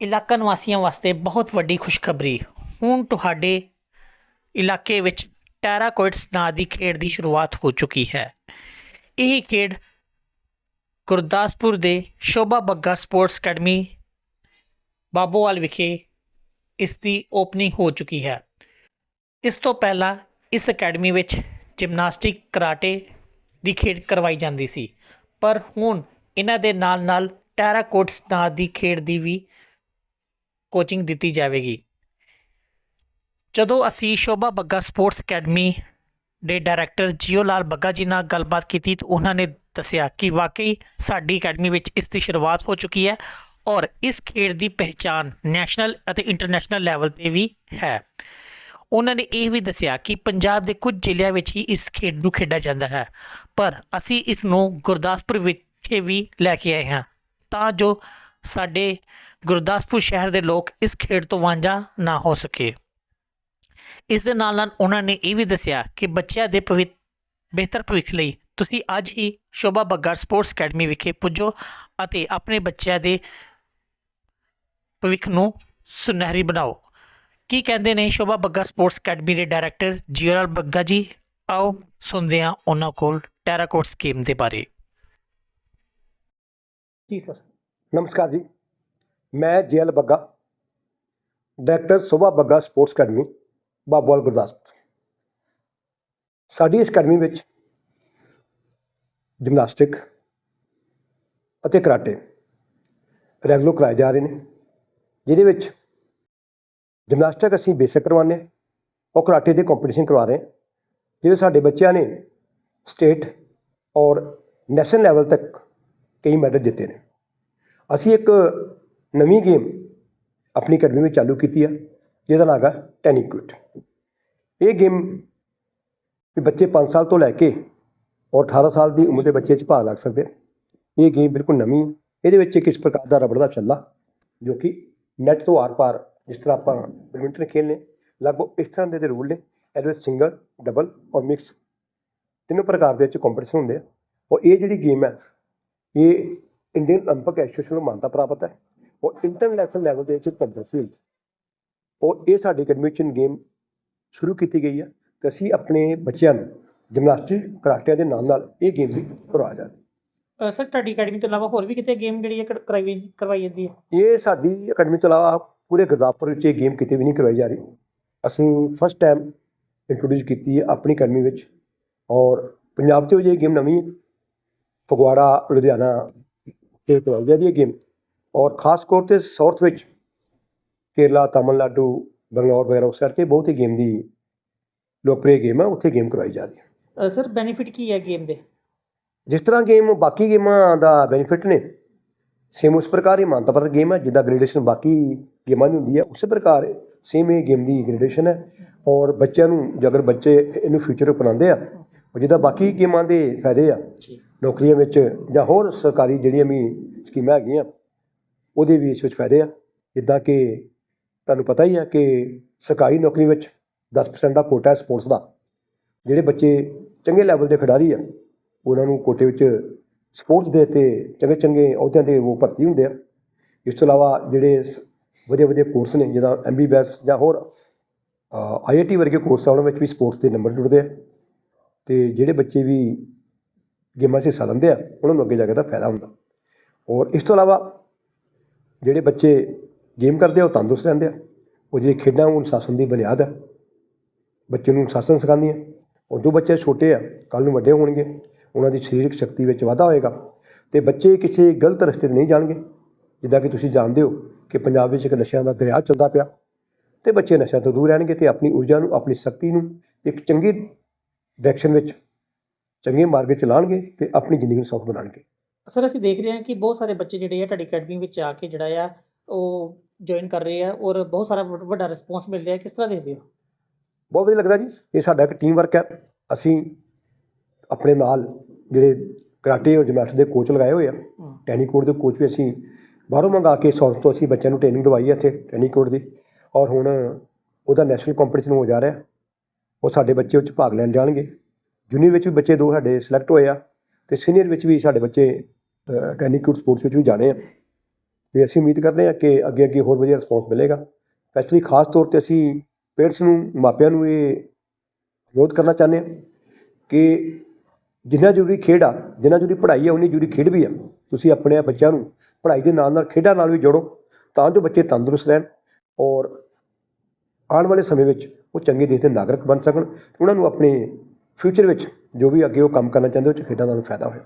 ਇਲਾਕਾ ਨਿਵਾਸੀਆਂ ਵਾਸਤੇ ਬਹੁਤ ਵੱਡੀ ਖੁਸ਼ਖਬਰੀ। ਹੁਣ ਤੁਹਾਡੇ ਇਲਾਕੇ ਵਿੱਚ ਟੈਰਾਕੋਇਟਸ ਨਾਂ ਦੀ ਖੇਡ ਦੀ ਸ਼ੁਰੂਆਤ ਹੋ ਚੁੱਕੀ ਹੈ। ਇਹ ਖੇਡ ਗੁਰਦਾਸਪੁਰ ਦੇ ਸ਼ੋਭਾ ਬੱਗਾ ਸਪੋਰਟਸ ਅਕੈਡਮੀ, ਬਾਬੋਵਾਲ ਵਿਖੇ ਇਸ ਦੀ ਓਪਨਿੰਗ ਹੋ ਚੁੱਕੀ ਹੈ। ਇਸ ਤੋਂ ਪਹਿਲਾਂ ਇਸ ਅਕੈਡਮੀ ਵਿੱਚ ਜਿਮਨਾਸਟਿਕ ਕਰਾਟੇ ਦੀ ਖੇਡ ਕਰਵਾਈ ਜਾਂਦੀ ਸੀ। ਪਰ ਹੁਣ ਇਹਨਾਂ ਦੇ ਨਾਲ-ਨਾਲ ਟੈਰਾਕੋਟਸ ਨਾਂ ਦੀ ਖੇਡ ਦੀ ਵੀ ਕੋਚਿੰਗ ਦਿੱਤੀ ਜਾਵੇਗੀ। ਜਦੋਂ ਅਸੀਂ ਸ਼ੋਭਾ ਬੱਗਾ ਸਪੋਰਟਸ ਅਕੈਡਮੀ ਦੇ ਡਾਇਰੈਕਟਰ ਜੀਓ ਲਾਲ ਬੱਗਾ ਜੀ ਨਾਲ ਗੱਲਬਾਤ ਕੀਤੀ ਤਾਂ ਉਹਨਾਂ ਨੇ ਦੱਸਿਆ ਕਿ ਵਾਕਈ ਸਾਡੀ ਅਕੈਡਮੀ ਵਿੱਚ ਇਸ ਦੀ ਸ਼ੁਰੂਆਤ ਹੋ ਚੁੱਕੀ ਹੈ ਔਰ ਇਸ ਖੇਡ ਦੀ ਪਹਿਚਾਨ ਨੈਸ਼ਨਲ ਅਤੇ ਇੰਟਰਨੈਸ਼ਨਲ ਲੈਵਲ ਤੇ ਵੀ ਹੈ। ਉਹਨਾਂ ਨੇ ਇਹ ਵੀ ਦੱਸਿਆ ਕਿ ਪੰਜਾਬ ਦੇ ਕੁਝ ਜ਼ਿਲ੍ਹਿਆਂ ਵਿੱਚ ਹੀ ਇਸ ਖੇਡ ਨੂੰ ਖੇਡਿਆ ਜਾਂਦਾ ਹੈ, ਪਰ ਅਸੀਂ ਇਸ ਨੂੰ ਗੁਰਦਾਸਪੁਰ ਵਿਖੇ ਵੀ ਲੈ ਕੇ ਆਏ ਹਾਂ। ਤਾਂ ਜੋ ਸਾਡੇ ਗੁਰਦਾਸਪੁਰ ਸ਼ਹਿਰ ਦੇ ਲੋਕ ਇਸ ਖੇਡ ਤੋਂ ਵਾਂਝਾ ਨਾ ਹੋ ਸਕੇ। ਇਸ ਦੇ ਨਾਲ ਨਾਲ ਉਹਨਾਂ ਨੇ ਇਹ ਵੀ ਦੱਸਿਆ ਕਿ ਬੱਚਿਆਂ ਦੇ ਭਵਿੱਖ ਬਿਹਤਰ ਭਵਿੱਖ ਲਈ ਤੁਸੀਂ ਅੱਜ ਹੀ ਸ਼ੋਭਾ ਬੱਗਾ ਸਪੋਰਟਸ ਅਕੈਡਮੀ ਵਿਖੇ ਪੁੱਜੋ ਅਤੇ ਆਪਣੇ ਬੱਚਿਆਂ ਦੇ ਭਵਿੱਖ ਨੂੰ ਸੁਨਹਿਰੀ ਬਣਾਓ। ਕੀ ਕਹਿੰਦੇ ਨੇ ਸ਼ੋਭਾ ਬੱਗਾ ਸਪੋਰਟਸ ਅਕੈਡਮੀ ਦੇ ਡਾਇਰੈਕਟਰ ਜੀਓਲਾਲ ਬੱਗਾ ਜੀ? ਆਓ ਸੁਣਦੇ ਹਾਂ ਉਹਨਾਂ ਕੋਲ ਟੈਰਾਕੋਟ ਸਕੀਮ ਦੇ ਬਾਰੇ। ਜੀ ਸਰ। ਨਮਸਕਾਰ ਜੀ। ਮੈਂ JL Bagga, director Sobha Bagga sports academy Babowal Gurdaspur. ਸਾਡੀ ਇਸ ਅਕੈਡਮੀ ਵਿੱਚ ਜਿਮਨਾਸਟਿਕ ਅਤੇ ਕਰਾਟੇ ਰੈਗੂਲਰ ਕਰਾਏ ਜਾ ਰਹੇ ਨੇ, ਜਿਹਦੇ ਵਿੱਚ ਜਿਮਨਾਸਟਿਕ ਅਸੀਂ ਬੇਸਿਕ ਕਰਵਾਉਂਦੇ ਹਾਂ, ਉਹ ਕਰਾਟੇ ਦੇ ਕੰਪੀਟੀਸ਼ਨ ਕਰਵਾ ਰਹੇ ਹਾਂ ਜਿਹਦੇ ਸਾਡੇ ਬੱਚਿਆਂ ਨੇ ਸਟੇਟ ਔਰ ਨੈਸ਼ਨਲ ਲੈਵਲ ਤੱਕ ਕਈ ਮੈਡਲ ਜਿੱਤੇ ਨੇ। ਅਸੀਂ ਇੱਕ ਨਵੀਂ ਗੇਮ ਆਪਣੀ ਅਕੈਡਮੀ ਵਿੱਚ ਚਾਲੂ ਕੀਤੀ ਆ, ਜਿਹਦਾ ਨਾਮ ਹੈਗਾ ਟੈਨਿਕੁਇਟ ਇਹ ਗੇਮ ਵੀ ਬੱਚੇ 5 ਸਾਲ ਤੋਂ ਲੈ ਕੇ ਔਰ 18 ਸਾਲ ਦੀ ਉਮਰ ਦੇ ਬੱਚੇ 'ਚ ਭਾਗ ਲੱਗ ਸਕਦੇ ਇਹ ਗੇਮ ਬਿਲਕੁਲ ਨਵੀਂ ਇਹਦੇ ਵਿੱਚ ਇੱਕ ਇਸ ਪ੍ਰਕਾਰ ਦਾ ਰਬੜ ਦਾ ਛੱਲਾ, ਜੋ ਕਿ ਨੈਟ ਤੋਂ ਆਰ-ਪਾਰ ਜਿਸ ਤਰ੍ਹਾਂ ਆਪਾਂ ਬੈਡਮਿੰਟਨ ਖੇਡਨੇ ਲਗਭਗ ਇਸ ਤਰ੍ਹਾਂ ਦੇ ਦੇ ਰੂਲ ਨੇ, ਇਹਦੇ ਵਿੱਚ ਸਿੰਗਲ ਡਬਲ ਔਰ ਮਿਕਸ ਤਿੰਨੋਂ ਪ੍ਰਕਾਰ ਦੇ ਵਿੱਚ ਕੰਪੀਟੀਸ਼ਨ ਹੁੰਦੇ ਆ। ਔਰ ਇਹ ਜਿਹੜੀ ਗੇਮ ਹੈ ਇਹ ਇੰਡੀਅਨ 올림픽 ਐਸੋਸੀਏਸ਼ਨ ਨੂੰ ਮਾਨਤਾ ਪ੍ਰਾਪਤ ਹੈ ਔਰ ਇੰਟਰਨੈਸ਼ਨਲ ਲੈਵਲ ਦੇ ਵਿੱਚ ਕੰਪੀਟੀਸ਼ਨ ਹੁੰਦੀ ਔਰ ਇਹ ਸਾਡੀ ਅਕੈਡਮੀ ਵਿੱਚ ਗੇਮ ਸ਼ੁਰੂ ਕੀਤੀ ਗਈ ਹੈ ਤੇ ਅਸੀਂ ਆਪਣੇ ਬੱਚਿਆਂ ਨੂੰ ਜਿਮਨਾਸਟਿਕ ਕਰਾਟੇ ਦੇ ਨਾਲ ਨਾਲ ਇਹ ਗੇਮ ਵੀ ਕਰਵਾ ਜਾ ਰਹੇ ਸਰ ਤੁਹਾਡੀ ਅਕੈਡਮੀ ਤੋਂ ਇਲਾਵਾ ਹੋਰ ਵੀ ਕਿਤੇ ਗੇਮ ਜਿਹੜੀ ਹੈ ਕਰਵਾਈ ਕਰਵਾਈ ਜਾਂਦੀ ਹੈ ਇਹ ਸਾਡੀ ਅਕੈਡਮੀ ਤੋਂ ਇਲਾਵਾ ਪੂਰੇ ਗੁਰਦਾਸਪੁਰ ਵਿੱਚ ਇਹ ਗੇਮ ਕਿਤੇ ਵੀ ਨਹੀਂ ਕਰਵਾਈ ਜਾ ਰਹੀ ਅਸੀਂ ਫਸਟ ਟਾਈਮ ਇੰਟਰੋਡਿਊਸ ਕੀਤੀ ਹੈ ਆਪਣੀ ਅਕੈਡਮੀ ਵਿੱਚ ਔਰ ਪੰਜਾਬ 'ਚ ਵੀ ਇਹ ਗੇਮ ਨਵੀਂ ਹੈ ਫਗਵਾੜਾ ਲੁਧਿਆਣਾ ਤੇ ਕਰਵਾਈ ਜਾਂਦੀ ਹੈ ਗੇਮ ਔਰ ਖਾਸ ਤੌਰ ਤੇ ਸਾਊਥ ਵਿੱਚ ਕੇਰਲਾ ਤਾਮਿਲਨਾਡੂ ਬੰਗਲੌਰ ਵਗੈਰਾ ਉਸ ਸਾਈਡ ਤੇ ਬਹੁਤ ਹੀ ਗੇਮ ਦੀ ਲੋਕਪ੍ਰਿय ਗੇਮ ਹੈ ਉੱਥੇ ਗੇਮ ਕਰਵਾਈ ਜਾ ਰਹੀ ਹੈ ਸਰ ਬੈਨੀਫਿਟ ਕੀ ਹੈ ਗੇਮ ਦੇ? ਜਿਸ ਤਰ੍ਹਾਂ ਗੇਮ ਬਾਕੀ ਗੇਮਾਂ ਦਾ ਬੈਨੀਫਿਟ ਨੇ ਸੇਮ ਉਸ ਪ੍ਰਕਾਰ ਹੀ ਮਾਨਤਾ ਪ੍ਰਾਪਤ ਗੇਮ ਹੈ ਜਿੱਦਾਂ ਗ੍ਰੇਡੇਸ਼ਨ ਬਾਕੀ ਗੇਮਾਂ ਦੀ ਹੁੰਦੀ ਹੈ ਉਸੇ ਪ੍ਰਕਾਰ ਸੇਮ ਇਹ ਗੇਮ ਦੀ ਗ੍ਰੇਡੇਸ਼ਨ ਹੈ ਔਰ ਬੱਚਿਆਂ ਨੂੰ ਜੇ ਅਗਰ ਬੱਚੇ ਇਹਨੂੰ ਫਿਊਚਰ ਅਪਣਾਉਂਦੇ ਆ ਉਹ ਜਿੱਦਾਂ ਬਾਕੀ ਗੇਮਾਂ ਦੇ ਫਾਇਦੇ ਆ ਨੌਕਰੀਆਂ ਵਿੱਚ ਜਾਂ ਹੋਰ ਸਰਕਾਰੀ ਜਿਹੜੀਆਂ ਵੀ ਸਕੀਮਾਂ ਹੈਗੀਆਂ, ਉਹਦੇ ਵੀ ਇਸ ਵਿੱਚ ਫਾਇਦੇ ਆ। ਜਿੱਦਾਂ ਕਿ ਤੁਹਾਨੂੰ ਪਤਾ ਹੀ ਹੈ ਕਿ ਸਰਕਾਰੀ ਨੌਕਰੀ ਵਿੱਚ 10% ਦਾ ਕੋਟਾ ਹੈ ਸਪੋਰਟਸ ਦਾ। ਜਿਹੜੇ ਬੱਚੇ ਚੰਗੇ ਲੈਵਲ ਦੇ ਖਿਡਾਰੀ ਆ, ਉਹਨਾਂ ਨੂੰ ਕੋਟੇ ਵਿੱਚ ਸਪੋਰਟਸ ਦੇ ਤੇ ਚੰਗੇ ਚੰਗੇ ਅਹੁਦਿਆਂ ਤੇ ਉਹ ਭਰਤੀ ਹੁੰਦੇ ਆ। ਇਸ ਤੋਂ ਇਲਾਵਾ ਜਿਹੜੇ ਸ- ਵਧੀਆ ਵਧੀਆ ਕੋਰਸ ਨੇ, ਜਿੱਦਾਂ ਐਮਬੀਬੀਐਸ ਜਾਂ ਹੋਰ ਆਈਆਈਟੀ ਵਰਗੇ ਕੋਰਸ ਆ, ਉਹਨਾਂ ਵਿੱਚ ਵੀ ਸਪੋਰਟਸ ਦੇ ਨੰਬਰ ਜੁੜਦੇ ਆ। ਤੇ ਜਿਹੜੇ ਬੱਚੇ ਵੀ ਗੇਮਾਂ 'ਚ ਹਿੱਸਾ ਲੈਂਦੇ ਆ, ਉਹਨਾਂ ਨੂੰ ਅੱਗੇ ਜਾ ਕੇ ਦਾ ਫਾਇਦਾ ਹੁੰਦਾ। ਔਰ ਇਸ ਤੋਂ ਇਲਾਵਾ ਜਿਹੜੇ ਬੱਚੇ ਗੇਮ ਕਰਦੇ ਆ, ਉਹ ਤੰਦਰੁਸਤ ਰਹਿੰਦੇ ਆ। ਉਹ ਜਿਹੜੇ ਖੇਡਾਂ, ਉਹ ਅਨੁਸ਼ਾਸਨ ਦੀ ਬੁਨਿਆਦ ਹੈ ਬੱਚੇ ਨੂੰ ਅਨੁਸ਼ਾਸਨ ਸਿਖਾਉਂਦੀਆਂ। ਔਰ ਜੋ ਬੱਚੇ ਛੋਟੇ ਆ ਕੱਲ ਨੂੰ ਵੱਡੇ ਹੋਣਗੇ। ਉਹਨਾਂ ਦੀ ਸਰੀਰਕ ਸ਼ਕਤੀ ਵਿੱਚ ਵਾਧਾ ਹੋਏਗਾ। ਤੇ ਬੱਚੇ ਕਿਸੇ ਗਲਤ ਰਸਤੇ ਤੇ ਨਹੀਂ ਜਾਣਗੇ। ਜਿੱਦਾਂ ਕਿ ਤੁਸੀਂ ਜਾਣਦੇ ਹੋ ਕਿ ਪੰਜਾਬ ਵਿੱਚ ਇੱਕ ਨਸ਼ਿਆਂ ਦਾ ਦਰਿਆ ਚੱਲਦਾ ਪਿਆ। ਤੇ ਬੱਚੇ ਨਸ਼ਿਆਂ ਤੋਂ ਦੂਰ ਰਹਿਣਗੇ ਤੇ ਆਪਣੀ ਊਰਜਾ ਨੂੰ, ਆਪਣੀ ਸ਼ਕਤੀ ਨੂੰ ਇੱਕ ਚੰਗੀ ਡਾਇਰੈਕਸ਼ਨ ਵਿੱਚ ਚੰਗੇ ਮਾਰਗ 'ਚ ਚਲਾਉਣਗੇ ਤੇ ਆਪਣੀ ਜ਼ਿੰਦਗੀ ਨੂੰ ਸੌਖ ਬਣਾਉਣਗੇ ਸਰ ਅਸੀਂ ਦੇਖ ਰਹੇ ਹਾਂ ਕਿ ਬਹੁਤ ਸਾਰੇ ਬੱਚੇ ਜਿਹੜੇ ਆ ਤੁਹਾਡੀ ਅਕੈਡਮੀ ਵਿੱਚ ਆ ਕੇ ਜਿਹੜਾ ਆ ਉਹ ਜੁਆਇਨ ਕਰ ਰਹੇ ਆ ਔਰ ਬਹੁਤ ਸਾਰਾ ਵੱਡ- ਵੱਡਾ ਰਿਸਪੌਂਸ ਮਿਲ ਰਿਹਾ। ਕਿਸ ਤਰ੍ਹਾਂ ਦੇਖਦੇ ਹੋ? ਬਹੁਤ ਵਧੀਆ ਲੱਗਦਾ ਜੀ। ਇਹ ਸਾਡਾ ਇੱਕ ਟੀਮ ਵਰਕ ਹੈ। ਅਸੀਂ ਆਪਣੇ ਨਾਲ ਜਿਹੜੇ ਕਰਾਟੇ ਔਰ ਜਿਮਨਾਸਟਿਕ ਦੇ ਕੋਚ ਲਗਾਏ ਹੋਏ ਆ। ਟੈਨੀਕੋਟ ਦੇ ਕੋਚ ਵੀ ਅਸੀਂ ਬਾਹਰੋਂ ਮੰਗਾ ਕੇ ਸਾਊਥ ਤੋਂ ਅਸੀਂ ਬੱਚਿਆਂ ਨੂੰ ਟ੍ਰੇਨਿੰਗ ਦਵਾਈ ਹੈ ਇੱਥੇ ਟੈਨੀਕੋਟ ਦੀ। ਔਰ ਹੁਣ ਉਹਦਾ ਨੈਸ਼ਨਲ ਕੰਪੀਟੀਸ਼ਨ ਹੋ ਜਾ ਰਿਹਾ। ਉਹ ਸਾਡੇ ਬੱਚੇ ਉੱਚ ਭਾਗ ਲੈਣ ਜਾਣਗੇ। ਜੂਨੀਅਰ ਵਿੱਚ ਵੀ ਬੱਚੇ ਦੋ ਸਾਡੇ ਸਿਲੈਕਟ ਹੋਏ ਆ ਤੇ ਸੀਨੀਅਰ ਵਿੱਚ ਵੀ ਸਾਡੇ ਬੱਚੇ ਟੈਨੀਕੋਟ ਸਪੋਰਟਸ ਵਿੱਚ ਵੀ ਜਾਣੇ ਆ। ਤੇ ਅਸੀਂ ਉਮੀਦ ਕਰਦੇ ਹਾਂ ਕਿ ਅੱਗੇ ਅੱਗੇ ਹੋਰ ਵਧੀਆ ਰਿਸਪੌਂਸ ਮਿਲੇਗਾ। ਸਪੈਸ਼ਲੀ ਖਾਸ ਤੌਰ ਤੇ ਅਸੀਂ ਪੇਰੈਂਟਸ ਨੂੰ, ਮਾਪਿਆਂ ਨੂੰ ਇਹ ਵਿਰੋਧ ਕਰਨਾ ਚਾਹੁੰਦੇ ਹਾਂ ਕਿ ਜਿੰਨਾ ਜ਼ਰੂਰੀ ਖੇਡ ਆ, ਜਿੰਨਾ ਜ਼ਰੂਰੀ ਪੜ੍ਹਾਈ ਆ, ਉਨੀ ਜ਼ਰੂਰੀ ਖੇਡ ਵੀ ਆ। ਤੁਸੀਂ ਆਪਣੇ ਬੱਚਿਆਂ ਨੂੰ ਪੜ੍ਹਾਈ ਦੇ ਨਾਲ ਨਾਲ ਖੇਡਾਂ ਨਾਲ ਵੀ ਜੋੜੋ ਤਾਂ ਜੋ ਬੱਚੇ ਤੰਦਰੁਸਤ ਰਹਿਣ ਔਰ ਆਉਣ ਵਾਲੇ ਸਮੇਂ ਵਿੱਚ ਉਹ ਚੰਗੇ ਦੇਸ਼ ਦੇ ਨਾਗਰਿਕ ਬਣ ਸਕਣ। ਉਹਨਾਂ ਨੂੰ ਆਪਣੇ ਫਿਊਚਰ ਵਿੱਚ ਜੋ ਵੀ ਅੱਗੇ ਉਹ ਕੰਮ ਕਰਨਾ ਚਾਹੁੰਦੇ ਉਹ 'ਚ ਖੇਡਾਂ ਦਾ ਨਾਲ ਫਾਇਦਾ ਹੋਏ